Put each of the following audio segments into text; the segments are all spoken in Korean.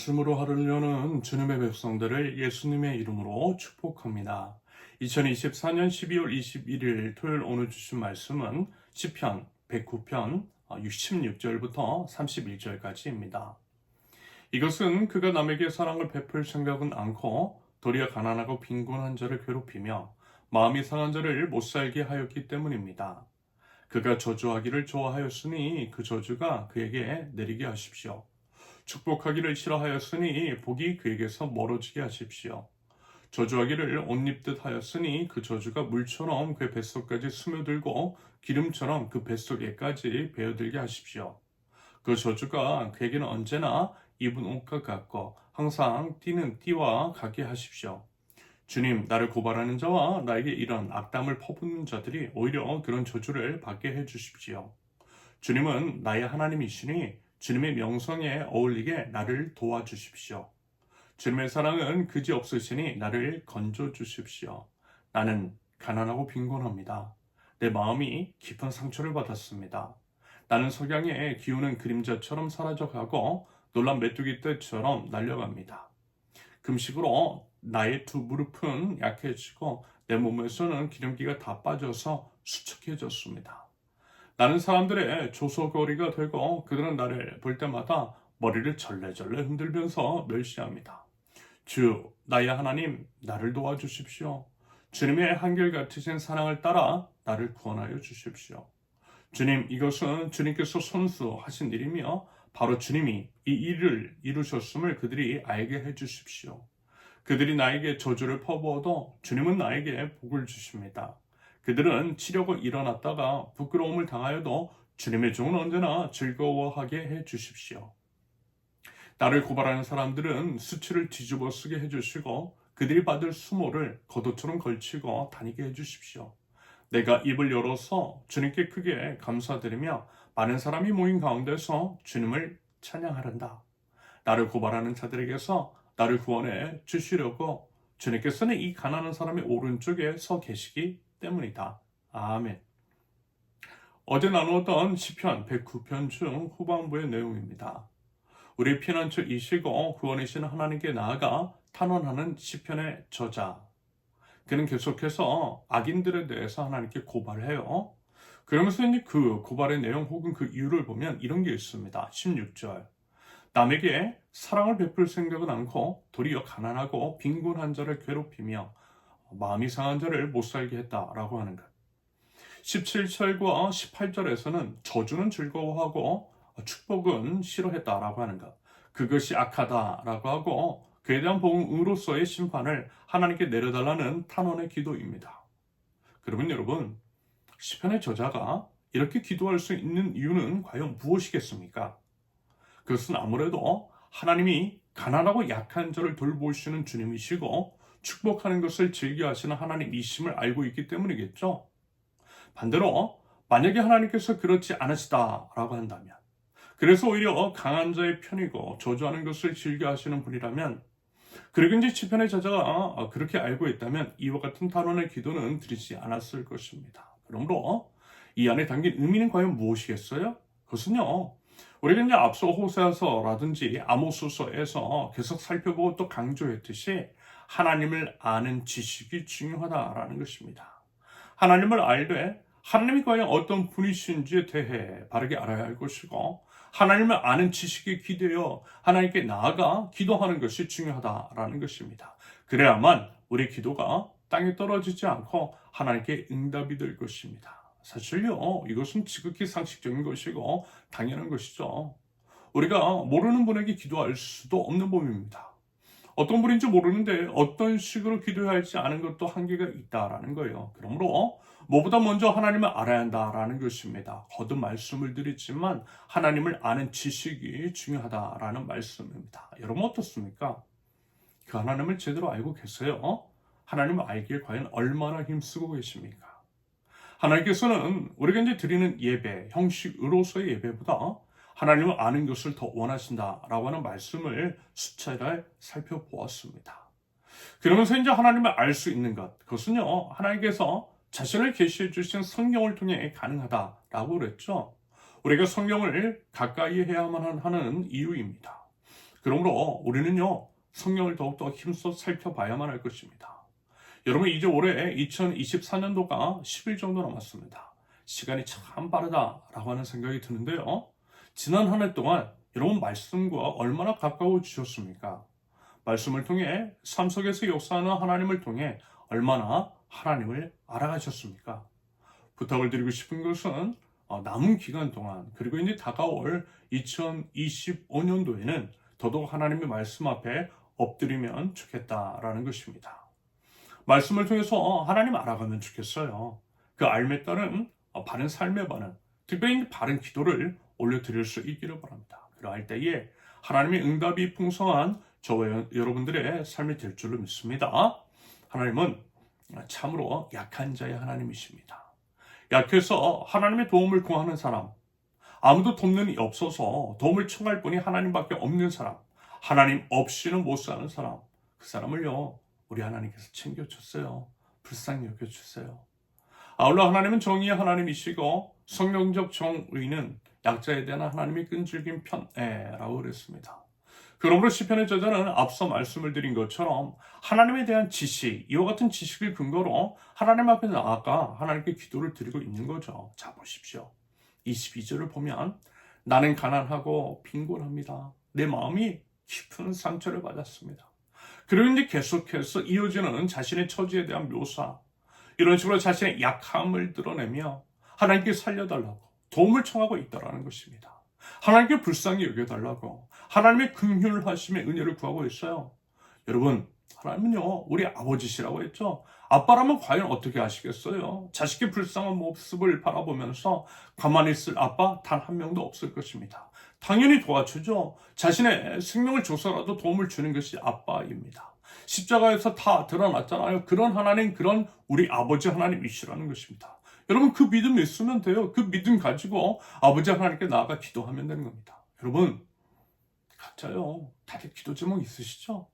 말씀으로 하려는 주님의 백성들을 예수님의 이름으로 축복합니다. 2024년 12월 21일 토요일 오늘 주신 말씀은 시편 109편 66절부터 31절까지입니다. 이것은 그가 남에게 사랑을 베풀 생각은 않고 도리어 가난하고 빈곤한 자를 괴롭히며 마음이 상한 자를 못 살게 하였기 때문입니다. 그가 저주하기를 좋아하였으니 그 저주가 그에게 내리게 하십시오. 축복하기를 싫어하였으니 복이 그에게서 멀어지게 하십시오. 저주하기를 옷 입듯 하였으니 그 저주가 물처럼 그 뱃속까지 스며들고 기름처럼 그 뱃속에까지 배어들게 하십시오. 그 저주가 그에게는 언제나 입은 옷과 같고 항상 뛰는 띠와 같게 하십시오. 주님, 나를 고발하는 자와 나에게 이런 악담을 퍼붓는 자들이 오히려 그런 저주를 받게 해 주십시오. 주님은 나의 하나님이시니 주님의 명성에 어울리게 나를 도와주십시오. 주님의 사랑은 그지 없으시니 나를 건져 주십시오. 나는 가난하고 빈곤합니다. 내 마음이 깊은 상처를 받았습니다. 나는 석양에 기우는 그림자처럼 사라져가고 놀란 메뚜기 떼처럼 날려갑니다. 금식으로 나의 두 무릎은 약해지고 내 몸에서는 기름기가 다 빠져서 수척해졌습니다. 나는 사람들의 조소거리가 되고 그들은 나를 볼 때마다 머리를 절레절레 흔들면서 멸시합니다. 주, 나의 하나님, 나를 도와주십시오. 주님의 한결같으신 사랑을 따라 나를 구원하여 주십시오. 주님, 이것은 주님께서 손수하신 일이며 바로 주님이 이 일을 이루셨음을 그들이 알게 해 주십시오. 그들이 나에게 저주를 퍼부어도 주님은 나에게 복을 주십니다. 그들은 치려고 일어났다가 부끄러움을 당하여도 주님의 종은 언제나 즐거워하게 해 주십시오. 나를 고발하는 사람들은 수치를 뒤집어 쓰게 해 주시고 그들이 받을 수모를 겉옷처럼 걸치고 다니게 해 주십시오. 내가 입을 열어서 주님께 크게 감사드리며 많은 사람이 모인 가운데서 주님을 찬양하란다. 나를 고발하는 자들에게서 나를 구원해 주시려고 주님께서는 이 가난한 사람의 오른쪽에 서 계시기 때문이다. 아멘. 어제 나누었던 시편 109편 중 후반부의 내용입니다. 우리 피난처 이시고 구원이신 하나님께 나아가 탄원하는 시편의 저자. 그는 계속해서 악인들에 대해서 하나님께 고발해요. 그러면서 이제 그 고발의 내용 혹은 그 이유를 보면 이런 게 있습니다. 16절. 남에게 사랑을 베풀 생각은 않고 도리어 가난하고 빈곤한 자를 괴롭히며 마음이 상한 자를 못 살게 했다라고 하는 것. 17절과 18절에서는 저주는 즐거워하고 축복은 싫어했다라고 하는 것. 그것이 악하다라고 하고 그에 대한 복음으로서의 심판을 하나님께 내려달라는 탄원의 기도입니다. 그러면 여러분, 시편의 저자가 이렇게 기도할 수 있는 이유는 과연 무엇이겠습니까? 그것은 아무래도 하나님이 가난하고 약한 자를 돌보시는 주님이시고 축복하는 것을 즐겨 하시는 하나님이심을 알고 있기 때문이겠죠. 반대로 만약에 하나님께서 그렇지 않으시다라고 한다면 그래서 오히려 강한 자의 편이고 저주하는 것을 즐겨 하시는 분이라면 그리고 이제 시편의 저자가 그렇게 알고 있다면 이와 같은 탄원의 기도는 드리지 않았을 것입니다. 그러므로 이 안에 담긴 의미는 과연 무엇이겠어요? 그것은요. 우리가 이제 앞서 호세아서라든지 아모스서에서 계속 살펴보고 또 강조했듯이 하나님을 아는 지식이 중요하다라는 것입니다. 하나님을 알되 하나님이 과연 어떤 분이신지에 대해 바르게 알아야 할 것이고 하나님을 아는 지식에 기대어 하나님께 나아가 기도하는 것이 중요하다라는 것입니다. 그래야만 우리 기도가 땅에 떨어지지 않고 하나님께 응답이 될 것입니다. 사실요, 이것은 지극히 상식적인 것이고 당연한 것이죠. 우리가 모르는 분에게 기도할 수도 없는 법입니다. 어떤 분인지 모르는데 어떤 식으로 기도해야 할지 아는 것도 한계가 있다라는 거예요. 그러므로 무엇보다 먼저 하나님을 알아야 한다라는 것입니다. 거듭 말씀을 드리지만 하나님을 아는 지식이 중요하다라는 말씀입니다. 여러분 어떻습니까? 그 하나님을 제대로 알고 계세요? 하나님을 알기에 과연 얼마나 힘쓰고 계십니까? 하나님께서는 우리가 이제 드리는 예배, 형식으로서의 예배보다 하나님을 아는 것을 더 원하신다라고 하는 말씀을 수차례 살펴보았습니다. 그러면서 이제 하나님을 알 수 있는 것, 그것은요, 하나님께서 자신을 계시해 주신 성경을 통해 가능하다라고 그랬죠. 우리가 성경을 가까이 해야만 하는 이유입니다. 그러므로 우리는요, 성경을 더욱더 힘써 살펴봐야만 할 것입니다. 여러분, 이제 올해 2024년도가 10일 정도 남았습니다. 시간이 참 빠르다라고 하는 생각이 드는데요. 지난 한 해 동안 여러분 말씀과 얼마나 가까워지셨습니까? 말씀을 통해 삶 속에서 역사하는 하나님을 통해 얼마나 하나님을 알아가셨습니까? 부탁을 드리고 싶은 것은 어, 남은 기간 동안 그리고 이제 다가올 2025년도에는 더더욱 하나님의 말씀 앞에 엎드리면 좋겠다라는 것입니다. 말씀을 통해서 하나님 알아가면 좋겠어요. 그 알매 따른 어, 바른 삶의 반응, 특별히 바른 기도를 올려드릴 수 있기를 바랍니다. 그러할 때에 하나님의 응답이 풍성한 저와 여러분들의 삶이 될 줄로 믿습니다. 하나님은 참으로 약한 자의 하나님이십니다. 약해서 하나님의 도움을 구하는 사람, 아무도 돕는 이 없어서 도움을 청할 분이 하나님밖에 없는 사람, 하나님 없이는 못 사는 사람, 그 사람을요, 우리 하나님께서 챙겨줬어요. 불쌍히 여겨주세요. 아울러 하나님은 정의의 하나님이시고 성령적 정의는 약자에 대한 하나님의 끈질긴 편애라고 그랬습니다. 그러므로 시편의 저자는 앞서 말씀을 드린 것처럼 하나님에 대한 지식, 이와 같은 지식을 근거로 하나님 앞에 나아가 하나님께 기도를 드리고 있는 거죠. 자 보십시오. 22절을 보면 나는 가난하고 빈곤합니다. 내 마음이 깊은 상처를 받았습니다. 그리고 이제 계속해서 이어지는 자신의 처지에 대한 묘사, 이런 식으로 자신의 약함을 드러내며 하나님께 살려달라고 도움을 청하고 있다라는 것입니다. 하나님께 불쌍히 여겨달라고 하나님의 긍휼 하심의 은혜를 구하고 있어요. 여러분, 하나님은요, 우리 아버지시라고 했죠. 아빠라면 과연 어떻게 하시겠어요? 자식의 불쌍한 모습을 바라보면서 가만히 있을 아빠 단 한 명도 없을 것입니다. 당연히 도와주죠. 자신의 생명을 줘서라도 도움을 주는 것이 아빠입니다. 십자가에서 다 드러났잖아요. 그런 하나님, 그런 우리 아버지 하나님이시라는 것입니다. 여러분 그 믿음 있으면 돼요. 그 믿음 가지고 아버지 하나님께 나아가 기도하면 되는 겁니다. 여러분 각자요. 다들 기도 제목 있으시죠?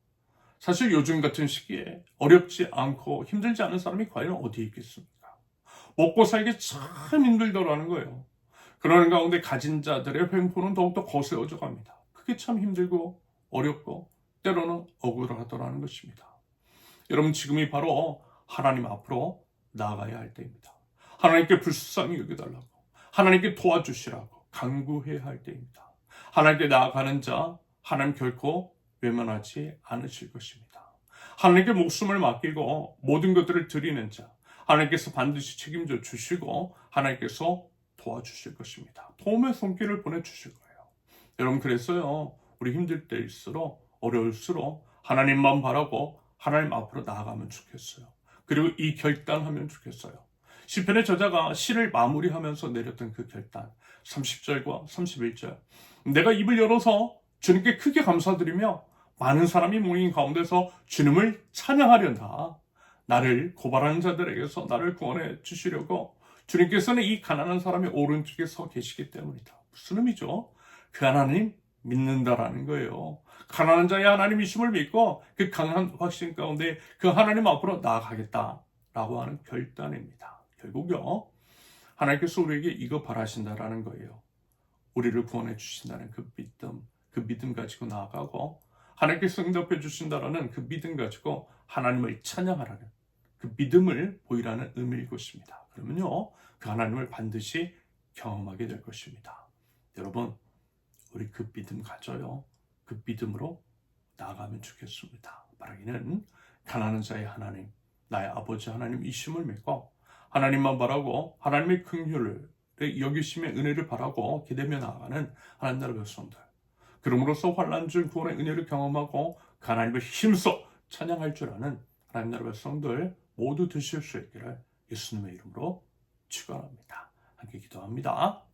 사실 요즘 같은 시기에 어렵지 않고 힘들지 않은 사람이 과연 어디에 있겠습니까? 먹고 살기 참 힘들더라는 거예요. 그러는 가운데 가진 자들의 횡포는 더욱더 거세어져 갑니다. 그게 참 힘들고 어렵고 때로는 억울하더라는 것입니다. 여러분 지금이 바로 하나님 앞으로 나아가야 할 때입니다. 하나님께 불쌍히 여겨달라고 하나님께 도와주시라고 간구해야 할 때입니다. 하나님께 나아가는 자 하나님 결코 외면하지 않으실 것입니다. 하나님께 목숨을 맡기고 모든 것들을 드리는 자 하나님께서 반드시 책임져 주시고 하나님께서 도와주실 것입니다. 도움의 손길을 보내주실 거예요. 여러분 그랬어요. 우리 힘들 때일수록 어려울수록 하나님만 바라고 하나님 앞으로 나아가면 좋겠어요. 그리고 이 결단하면 좋겠어요. 시편의 저자가 시를 마무리하면서 내렸던 그 결단 30절과 31절 내가 입을 열어서 주님께 크게 감사드리며 많은 사람이 모인 가운데서 주님을 찬양하련다. 나를 고발하는 자들에게서 나를 구원해 주시려고 주님께서는 이 가난한 사람의 오른쪽에 서 계시기 때문이다. 무슨 의미죠? 그 하나님 믿는다라는 거예요. 가난한 자의 하나님이심을 믿고 그 강한 확신 가운데 그 하나님 앞으로 나아가겠다라고 하는 결단입니다. 결국요. 하나님께서 우리에게 이거 바라신다라는 거예요. 우리를 구원해 주신다는 그 믿음, 그 믿음 가지고 나아가고 하나님께서 응답해 주신다라는 그 믿음 가지고 하나님을 찬양하라는 그 믿음을 보이라는 의미일 것입니다. 그러면요. 그 하나님을 반드시 경험하게 될 것입니다. 여러분, 우리 그 믿음 가져요. 그 믿음으로 나아가면 좋겠습니다. 바라기는 가난한 자의 하나님, 나의 아버지 하나님 이심을 믿고 하나님만 바라고 하나님의 긍휼을 여기심의 은혜를 바라고 기대며 나아가는 하나님 나라 백성들. 그럼으로써 환란 중 구원의 은혜를 경험하고 그 하나님을 힘써 찬양할 줄 아는 하나님 나라 백성들 모두 드실 수 있기를 예수님의 이름으로 축원합니다. 함께 기도합니다.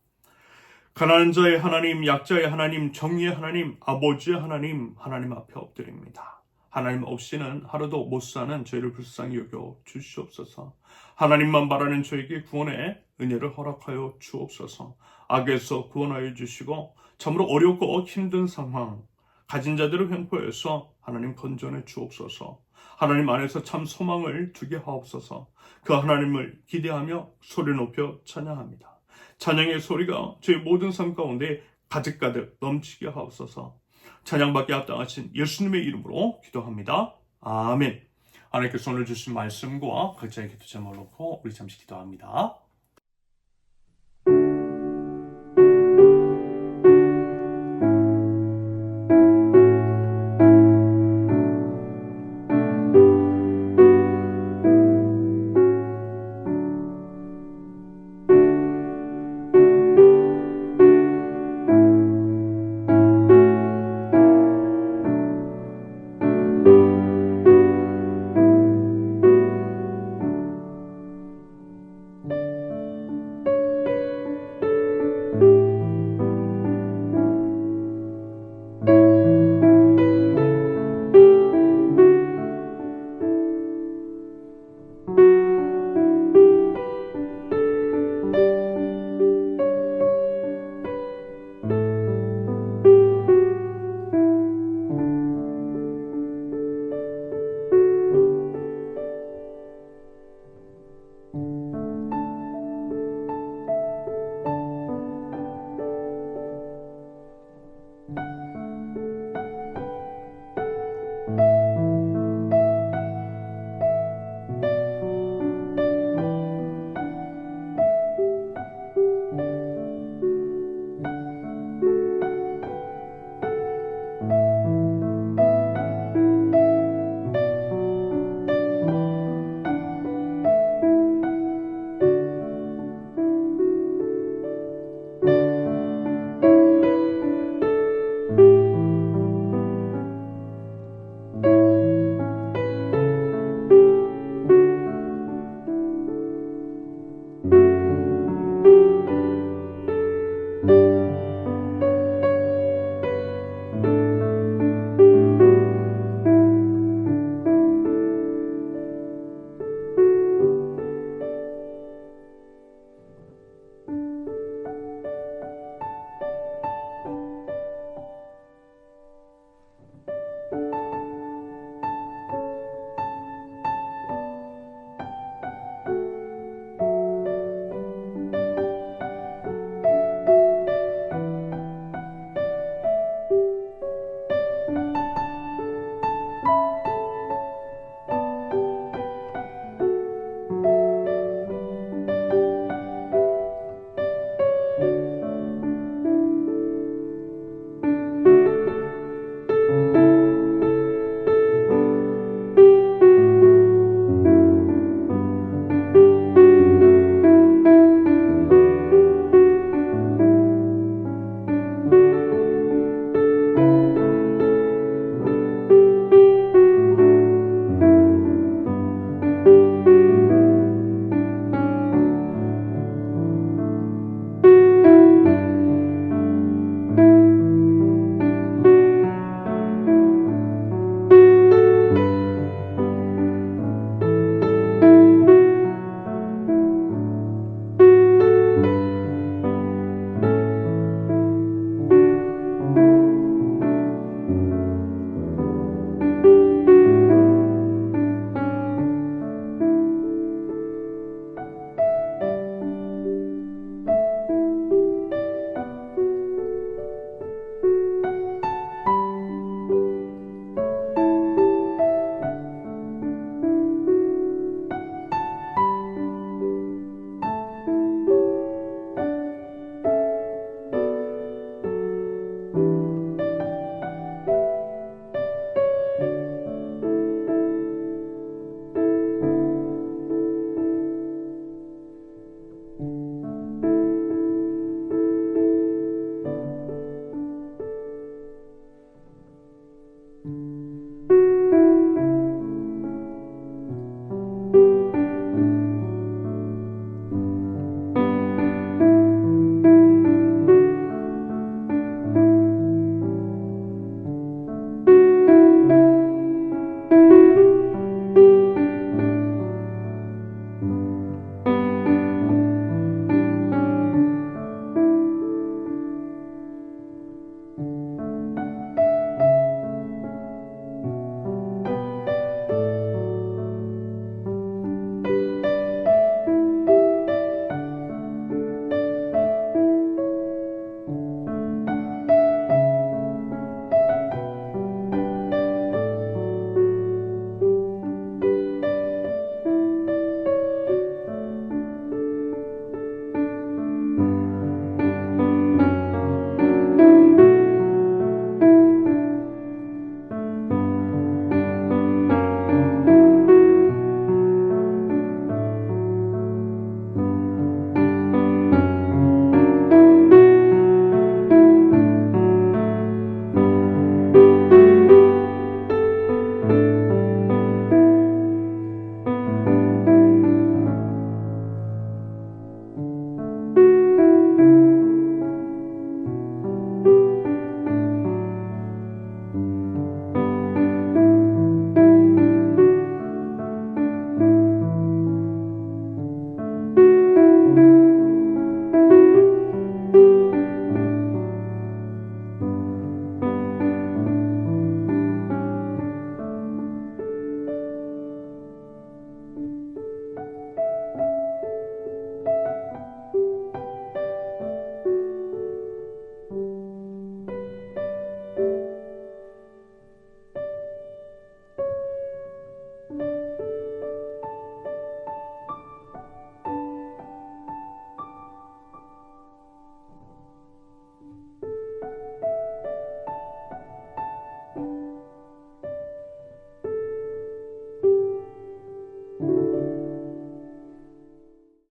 가난한 자의 하나님, 약자의 하나님, 정의의 하나님, 아버지의 하나님, 하나님 앞에 엎드립니다. 하나님 없이는 하루도 못 사는 저희를 불쌍히 여겨 주시옵소서. 하나님만 바라는 저에게 구원의 은혜를 허락하여 주옵소서. 악에서 구원하여 주시고 참으로 어렵고 힘든 상황 가진 자들을 횡포해서 하나님 건전해 주옵소서. 하나님 안에서 참 소망을 두게 하옵소서. 그 하나님을 기대하며 소리 높여 찬양합니다. 찬양의 소리가 저희 모든 삶 가운데 가득가득 넘치게 하옵소서. 찬양받게 합당하신 예수님의 이름으로 기도합니다. 아멘. 하나님께서 오늘 주신 말씀과 각자의 기도 제목을 놓고 우리 잠시 기도합니다.